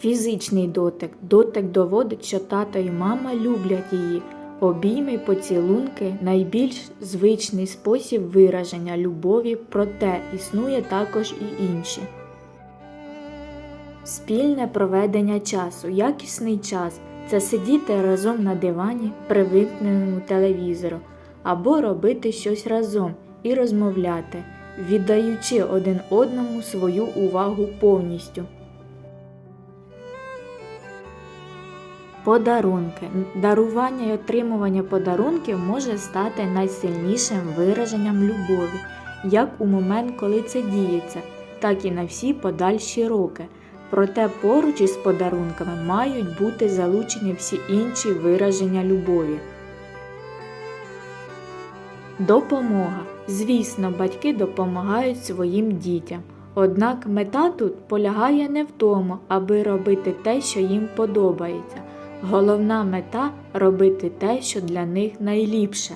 Фізичний дотик. Дотик доводить, що тато і мама люблять її. Обійми поцілунки найбільш звичний спосіб вираження любові, проте існує також і інші. Спільне проведення часу, якісний час це сидіти разом на дивані при вимкненому телевізору або робити щось разом і розмовляти, віддаючи один одному свою увагу повністю. Подарунки. Дарування і отримування подарунків може стати найсильнішим вираженням любові, як у момент, коли це діється, так і на всі подальші роки. Проте поруч із подарунками мають бути залучені всі інші вираження любові. Допомога. Звісно, батьки допомагають своїм дітям. Однак мета тут полягає не в тому, аби робити те, що їм подобається. Головна мета робити те, що для них найліпше.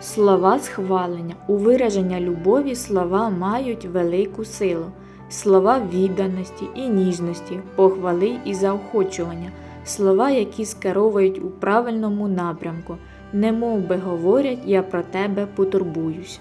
Слова схвалення. У вираження любові слова мають велику силу. Слова відданості і ніжності, похвали і заохочування, слова, які скеровують у правильному напрямку, немов би говорять я про тебе потурбуюсь.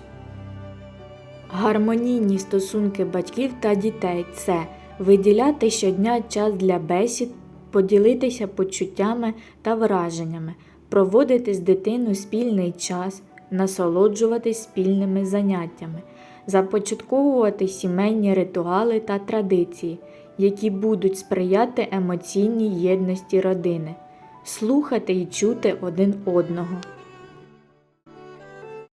Гармонійні стосунки батьків та дітей це виділяти щодня час для бесід, поділитися почуттями та враженнями, проводити з дитиною спільний час, насолоджуватись спільними заняттями, започатковувати сімейні ритуали та традиції, які будуть сприяти емоційній єдності родини, слухати і чути один одного.